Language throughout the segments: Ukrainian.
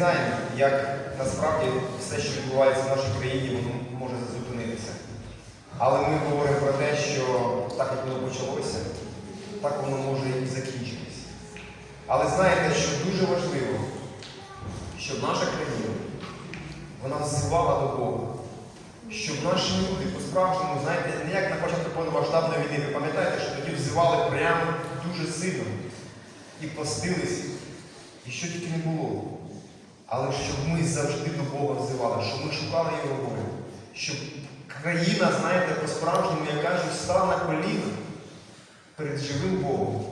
знаємо, як насправді все, що відбувається в нашій країні, воно може зупинитися. Але ми говоримо про те, що так як воно почалося, так воно може і закінчитися. Але знаєте, що дуже важливо, щоб наша країна вона взивала до Бога. Щоб наші люди по-справжньому, знаєте, не як на початку повномасштабної війни, ви пам'ятаєте, що тоді взивали прямо дуже сильно і постились, і що тільки не було. Але щоб ми завжди до Бога взивали, щоб ми шукали Його волю, щоб країна, знаєте, по-справжньому, я кажу, стала на коліна перед живим Богом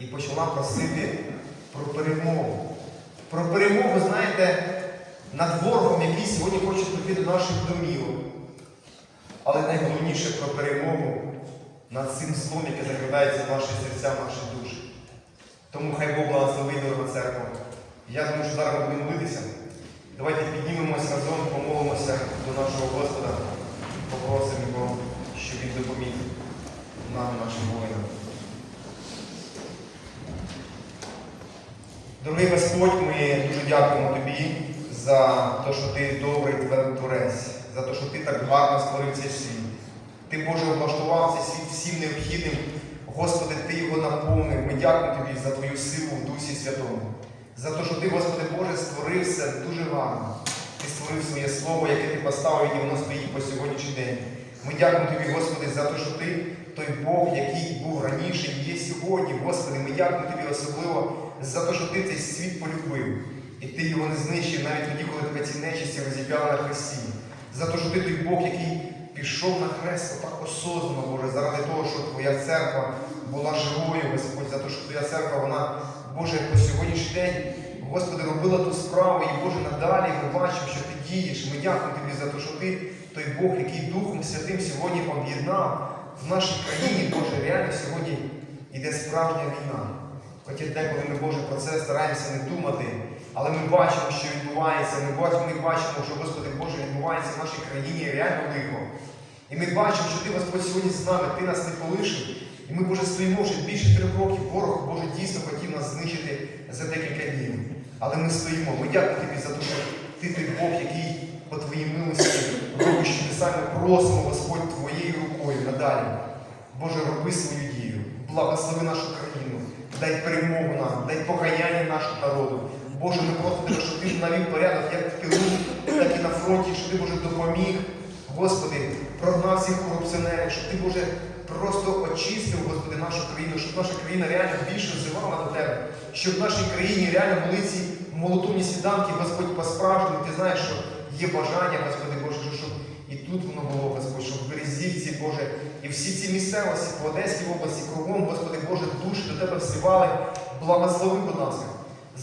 і почала просити про перемогу. Про перемогу, знаєте, над ворогом, який сьогодні хоче прийти до наших домівок. Але найголовніше про перемогу над цим злом, яке закрадається в наші серця, в наші душі. Тому хай Бог благословить дорога церква. Я думаю, що зараз будемо молитися. Давайте піднімемося разом, помолимося до нашого Господа, попросимо Його, щоб Він допоміг нам, нашим воїнам. Дорогий Господь, ми дуже дякуємо Тобі за те, що Ти добрий творець, за те, що Ти так гарно створив цей світ. Ти, Боже, облаштував цей світ всім необхідним. Господи, Ти його наповнив. Ми дякуємо Тобі за Твою силу в Дусі Святому. За те, що Ти, Господи Боже, створив все дуже гарно. Ти створив своє слово, яке ти поставив, і воно стоїть по сьогоднішній день. Ми дякуємо Тобі, Господи, за те, що Ти той Бог, який був раніше і є сьогодні. Господи, ми дякуємо Тобі особливо за те, що Ти цей світ полюбив. І ти його не знищив навіть тоді, коли тебе ці нечисті розіп'яли на хресті. За те, що ти той Бог, який пішов на хрест отак осознано, Боже, заради того, що Твоя церква була живою, Господь, за те, що Твоя церква, вона, Боже, по сьогоднішній день, Господи, робила ту справу, і Боже, надалі ми бачимо, що Ти дієш. Ми дякуємо Тобі за те, що Ти той Бог, який Духом Святим сьогодні об'єднав в нашій країні, Боже, реально сьогодні йде справжня війна. Хоча деколи ми, Боже, про це стараємося не думати, але ми бачимо, що відбувається. Ми бачимо, ми бачимо, що, Господи Боже, відбувається в нашій країні реально лихо. І ми бачимо, що Ти, Господь, сьогодні з нами, Ти нас не полишив. І ми, Боже, стоїмо вже більше трьох років. Ворог, Боже, дійсно хотів за декілька днів. Але ми стоїмо. Ми дякуємо Тобі за те, що Ти той Бог, який по Твоїй милості робиш чудеса. Ми просимо, Господь, Твоєю рукою надалі. Боже, роби свою дію. Благослови нашу країну. Дай перемогу нам, дай покаяння нашому народу. Боже, ми просимо тебе, щоб ти навів порядок, як в Килу, так і на фронті, щоб ти, Боже, допоміг. Господи, прогнав всіх корупціонерів, щоб ти, Боже, просто очистив, Господи, нашу країну, щоб наша країна реально більше взивала до Тебе, щоб в нашій країні реально були ці молотовні свіданки, Господь, по-справжньому. Ти знаєш, що є бажання, Господи Боже, щоб і тут воно було, Господь, щоб в Березівці, Боже, і всі ці місцевості, по Одеській області, кругом, Господи Боже, душі до Тебе всівали. Благослови, будь ласка.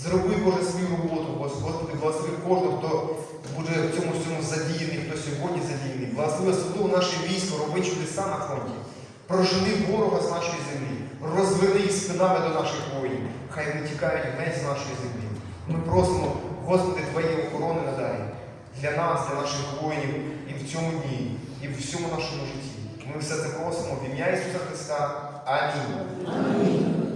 Зроби, Боже, свою роботу, Господи, благослови кожного, хто буде в цьому всьому задіяний, хто сьогодні задіяний. Благослови особливо наше військо, роби чудеса на фронті. Прожени ворога з нашої землі, розвели їх спинами до наших воїнів. Хай не тікають геть з нашої землі. Ми просимо, Господи, Твоєї охорони надай для нас, для наших воїнів і в цьому дні, і в всьому нашому житті. Ми все це просимо в ім'я Ісуса Христа. Амінь.